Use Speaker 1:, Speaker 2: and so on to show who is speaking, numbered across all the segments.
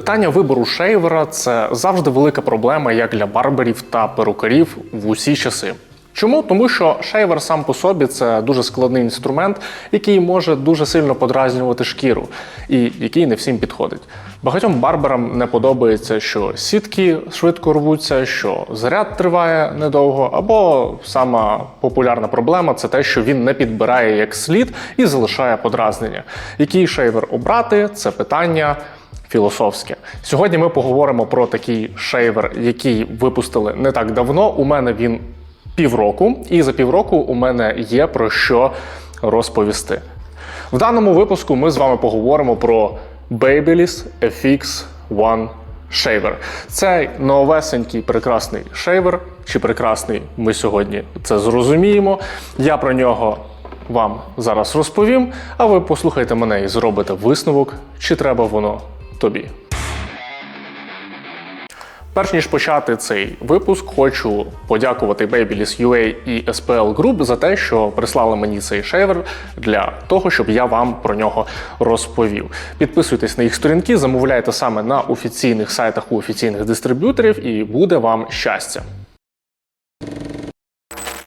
Speaker 1: Питання вибору шейвера це завжди велика проблема як для барберів та перукарів в усі часи. Чому? Тому що шейвер сам по собі це дуже складний інструмент, який може дуже сильно подразнювати шкіру, і який не всім підходить. Багатьом барберам не подобається, що сітки швидко рвуться, що заряд триває недовго, або сама популярна проблема це те, що він не підбирає як слід і залишає подразнення. Який шейвер обрати це питання філософське. Сьогодні ми поговоримо про такий шейвер, який випустили не так давно. У мене він півроку, і за півроку у мене є про що розповісти. В даному випуску ми з вами поговоримо про Babyliss FX One Shaver. Цей новесенький прекрасний шейвер, чи прекрасний ми сьогодні це зрозуміємо. Я про нього вам зараз розповім, а ви послухайте мене і зробите висновок, чи треба воно тобі. Перш ніж почати цей випуск, хочу подякувати Babyliss UA і SPL Group за те, що прислали мені цей шейвер для того, щоб я вам про нього розповів. Підписуйтесь на їх сторінки, замовляйте саме на офіційних сайтах у офіційних дистриб'юторів, і буде вам щастя.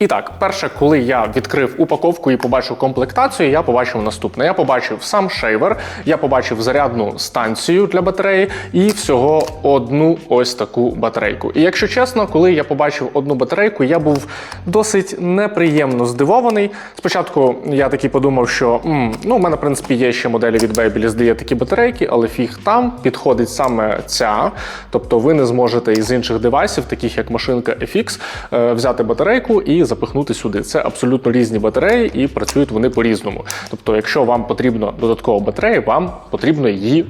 Speaker 1: І так, перше, коли я відкрив упаковку і побачив комплектацію, я побачив наступне. Я побачив сам шейвер, я побачив зарядну станцію для батареї і всього одну ось таку батарейку. І якщо чесно, коли я побачив одну батарейку, я був досить неприємно здивований. Спочатку я такий подумав, що м, ну, у мене, в принципі, є ще моделі від Babyliss, де є такі батарейки, але фіг там підходить саме ця. Тобто ви не зможете із інших девайсів, таких як машинка FX, е, взяти батарейку і запихнути сюди. Це абсолютно різні батареї, і працюють вони по-різному. Тобто, якщо вам потрібно додаткова батарея, вам потрібно її.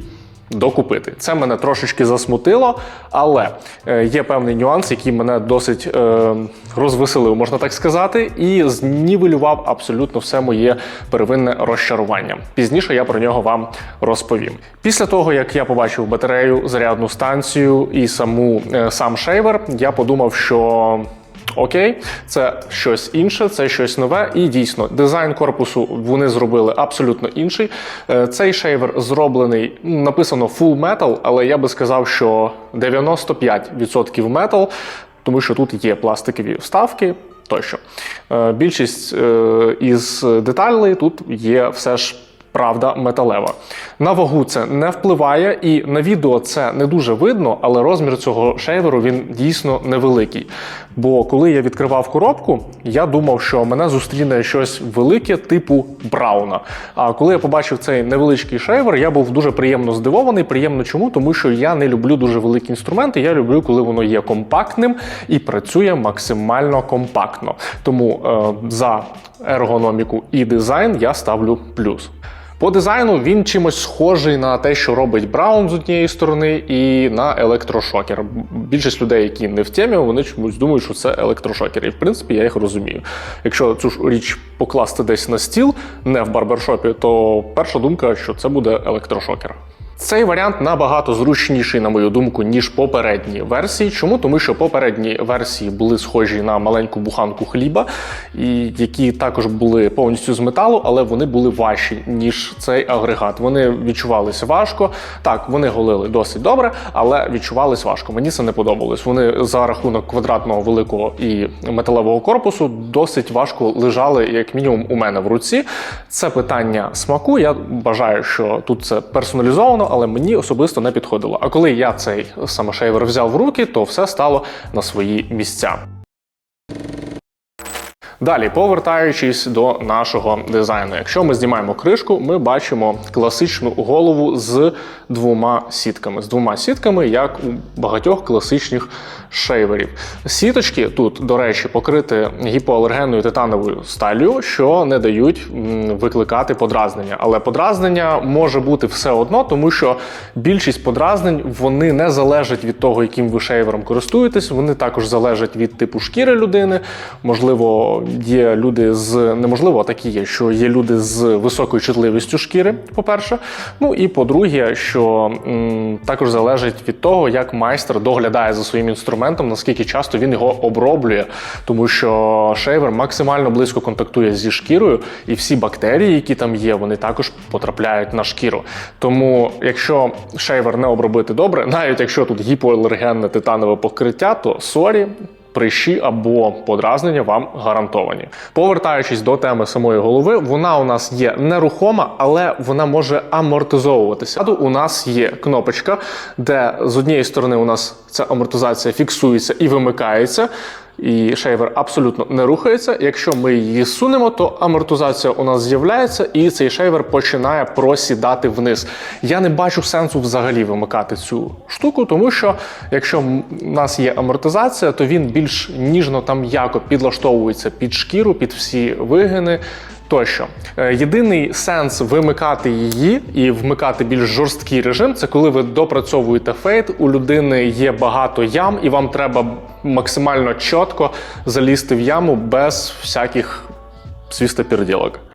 Speaker 1: Докупити. Це мене трошечки засмутило, але е, є певний нюанс, який мене досить е, розвеселив, можна так сказати, і знівелював абсолютно все моє первинне розчарування. Пізніше я про нього вам розповім. Після того, як я побачив батарею, зарядну станцію і саму е, сам шейвер, я подумав, що Окей, це щось інше, це щось нове. І дійсно, дизайн корпусу вони зробили абсолютно інший. Е, Цей шейвер зроблений, написано full metal, але я би сказав, що 95% metal, тому що тут є пластикові вставки. Тощо Е, більшість е, із деталей тут є все ж правда металева. На вагу це не впливає, і на відео це не дуже видно, але розмір цього шейверу він дійсно невеликий. Бо коли я відкривав коробку, я думав, що мене зустріне щось велике, типу Брауна. А коли я побачив цей невеличкий шейвер, я був дуже приємно здивований. Приємно чому? Тому що я не люблю дуже великі інструменти. Я люблю, коли воно є компактним і працює максимально компактно. Тому е, за ергономіку і дизайн я ставлю плюс. По дизайну він чимось схожий на те, що робить Браун з однієї сторони, і на електрошокер. Більшість людей, які не в темі, вони чомусь думають, що це електрошокер. І в принципі я їх розумію. Якщо цю ж річ покласти десь на стіл, не в барбершопі, то перша думка, що це буде електрошокер. Цей варіант набагато зручніший, на мою думку, ніж попередні версії. Чому? Тому що попередні версії були схожі на маленьку буханку хліба, і які також були повністю з металу, але вони були важчі, ніж цей агрегат. Вони відчувалися важко. Так, вони голили досить добре, але відчувались важко. Мені це не подобалось. Вони за рахунок квадратного великого і металевого корпусу досить важко лежали, як мінімум, у мене в руці. Це питання смаку. Я бажаю, що тут це персоналізовано але мені особисто не підходило. А коли я цей саме шейвер взяв в руки, то все стало на свої місця. Далі, повертаючись до нашого дизайну, якщо ми знімаємо кришку, ми бачимо класичну голову з двома сітками. З двома сітками, як у багатьох класичних шейверів. Сіточки тут, до речі, покриті гіпоалергенною титановою сталлю, що не дають викликати подразнення. Але подразнення може бути все одно, тому що більшість подразнень вони не залежать від того, яким ви шейвером користуєтесь. Вони також залежать від типу шкіри людини, можливо, є люди з неможливо, а такі є, що є люди з високою чутливістю шкіри, по-перше. Ну і по-друге, що м, також залежить від того, як майстер доглядає за своїм інструментом, наскільки часто він його оброблює, тому що шейвер максимально близько контактує зі шкірою, і всі бактерії, які там є, вони також потрапляють на шкіру. Тому, якщо шейвер не обробити добре, навіть якщо тут гіпоалергенне титанове покриття, то сорі. Прищі або подразнення вам гарантовані. Повертаючись до теми самої голови, вона у нас є нерухома, але вона може амортизовуватися. У нас є кнопочка, де з однієї сторони у нас ця амортизація фіксується і вимикається. І шейвер абсолютно не рухається. Якщо ми її сунемо, то амортизація у нас з'являється, і цей шейвер починає просідати вниз. Я не бачу сенсу взагалі вимикати цю штуку, тому що якщо в нас є амортизація, то він більш ніжно та м'яко підлаштовується під шкіру, під всі вигини. Тощо, Е, єдиний сенс вимикати її і вмикати більш жорсткий режим це коли ви допрацьовуєте фейт, у людини є багато ям, і вам треба максимально чітко залізти в яму без всяких свістопірділок.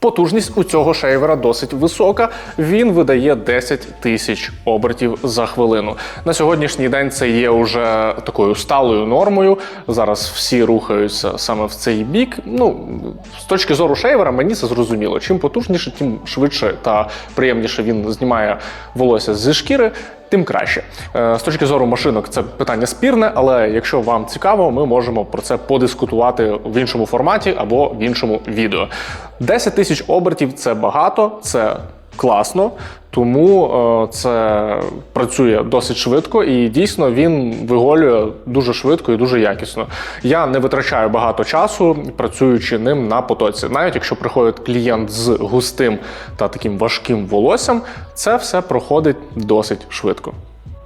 Speaker 1: Потужність у цього шейвера досить висока. Він видає 10 тисяч обертів за хвилину. На сьогоднішній день це є вже такою сталою нормою. Зараз всі рухаються саме в цей бік. Ну з точки зору шейвера, мені це зрозуміло. Чим потужніше, тим швидше та приємніше він знімає волосся зі шкіри. Тим краще. Е, З точки зору машинок це питання спірне, але якщо вам цікаво, ми можемо про це подискутувати в іншому форматі або в іншому відео. 10 тисяч обертів це багато, це класно, тому е, це працює досить швидко і дійсно він виголює дуже швидко і дуже якісно. Я не витрачаю багато часу, працюючи ним на потоці. Навіть якщо приходить клієнт з густим та таким важким волоссям, це все проходить досить швидко.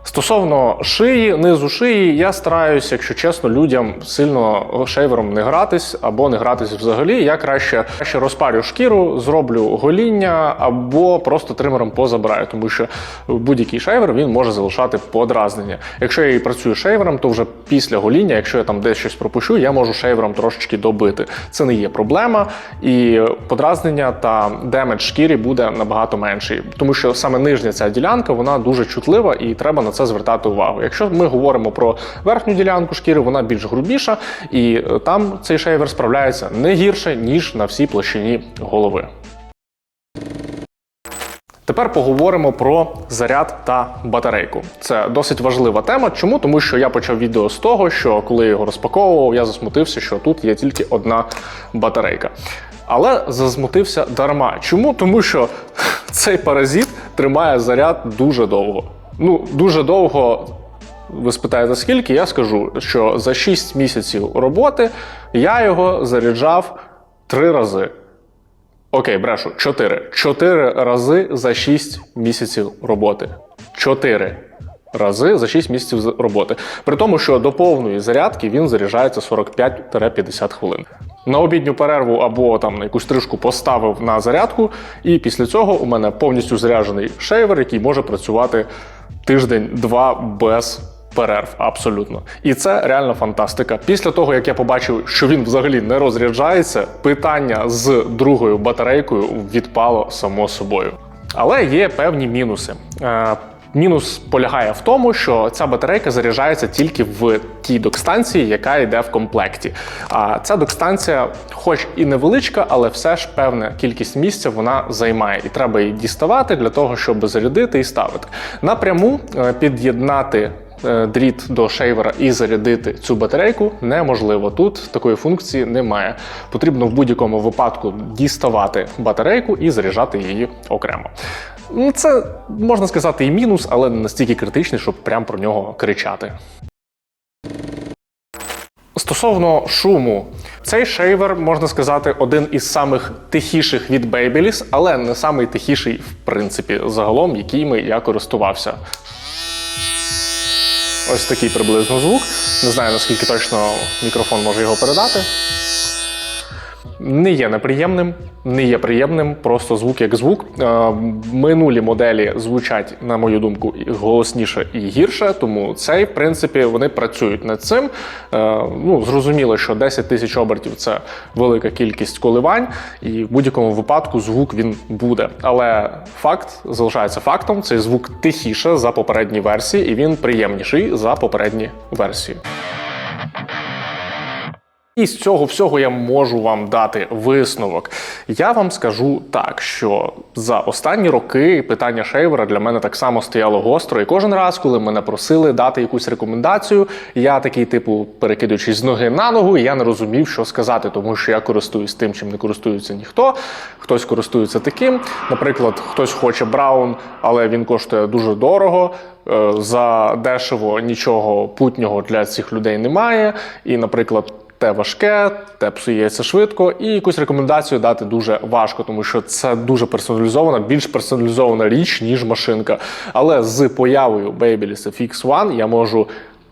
Speaker 1: Стосовно шиї, низу шиї, я стараюся, якщо чесно, людям сильно шейвером не гратись або не гратись взагалі. Я краще, краще розпарю шкіру, зроблю гоління або просто тримером позабираю, тому що будь-який шейвер він може залишати подразнення. Якщо я і працюю шейвером, то вже після гоління, якщо я там десь щось пропущу, я можу шейвером трошечки добити. Це не є проблема, і подразнення та демедж шкірі буде набагато менший, тому що саме нижня ця ділянка вона дуже чутлива і треба на це звертати увагу. Якщо ми говоримо про верхню ділянку шкіри, вона більш грубіша, і е, там цей шейвер справляється не гірше ніж на всій площині голови. Тепер поговоримо про заряд та батарейку. Це досить важлива тема. Чому? Тому що я почав відео з того, що коли його розпаковував, я засмутився, що тут є тільки одна батарейка. Але засмутився дарма. Чому? Тому що цей паразит тримає заряд дуже довго. Ну, дуже довго. Ви спитаєте, скільки? Я скажу, що за 6 місяців роботи я його заряджав три рази. Окей, брешу, 4. 4 рази за 6 місяців роботи. 4 рази за 6 місяців роботи. При тому, що до повної зарядки він заряджається 45-50 хвилин. На обідню перерву або там на якусь стрижку поставив на зарядку, і після цього у мене повністю заряджений шейвер, який може працювати тиждень-два без перерв. Абсолютно. І це реально фантастика. Після того, як я побачив, що він взагалі не розряджається, питання з другою батарейкою відпало само собою. Але є певні мінуси. Мінус полягає в тому, що ця батарейка заряджається тільки в тій док-станції, яка йде в комплекті. А ця док-станція, хоч і невеличка, але все ж певна кількість місця вона займає, і треба її діставати для того, щоб зарядити і ставити. Напряму е, під'єднати дріт до шейвера і зарядити цю батарейку неможливо. Тут такої функції немає. Потрібно в будь-якому випадку діставати батарейку і заряджати її окремо. Ну, Це можна сказати і мінус, але не настільки критичний, щоб прям про нього кричати. Стосовно шуму, цей шейвер, можна сказати, один із самих тихіших від Babyliss, але не самий тихіший, в принципі, загалом, якими я користувався. Ось такий приблизно звук. Не знаю, наскільки точно мікрофон може його передати. Не є неприємним, не є приємним, просто звук як звук. Е, Минулі моделі звучать, на мою думку, голосніше і гірше, тому цей, в принципі, вони працюють над цим. Е, Ну, зрозуміло, що 10 тисяч обертів це велика кількість коливань, і в будь-якому випадку звук він буде. Але факт залишається фактом: цей звук тихіше за попередні версії, і він приємніший за попередні версії. І з цього всього я можу вам дати висновок. Я вам скажу так, що за останні роки питання шейвера для мене так само стояло гостро. І кожен раз, коли мене просили дати якусь рекомендацію, я такий, типу, перекидуючись з ноги на ногу, я не розумів, що сказати, тому що я користуюсь тим, чим не користується ніхто. Хтось користується таким. Наприклад, хтось хоче браун, але він коштує дуже дорого. Е, За дешево нічого путнього для цих людей немає. І, наприклад, те важке, те псується швидко, і якусь рекомендацію дати дуже важко, тому що це дуже персоналізована, більш персоналізована річ, ніж машинка. Але з появою Babyliss FX1 я можу.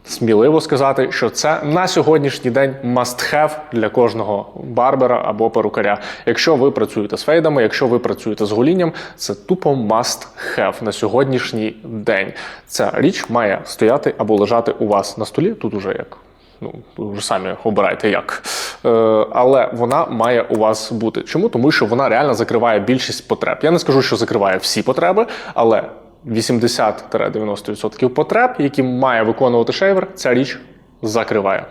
Speaker 1: Сміливо сказати, що це на сьогоднішній день must have для кожного барбера або перукаря. Якщо ви працюєте з фейдами, якщо ви працюєте з голінням, це тупо must have на сьогоднішній день. Ця річ має стояти або лежати у вас на столі. Тут уже як Ну, ви вже самі обирайте як. Е, але вона має у вас бути. Чому? Тому що вона реально закриває більшість потреб. Я не скажу, що закриває всі потреби, але 80-90% потреб, які має виконувати шейвер, ця річ закриває.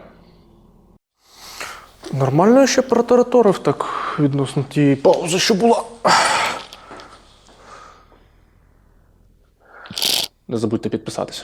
Speaker 1: Нормально я ще протараторив так відносно тієї паузи, що була. Не забудьте підписатися.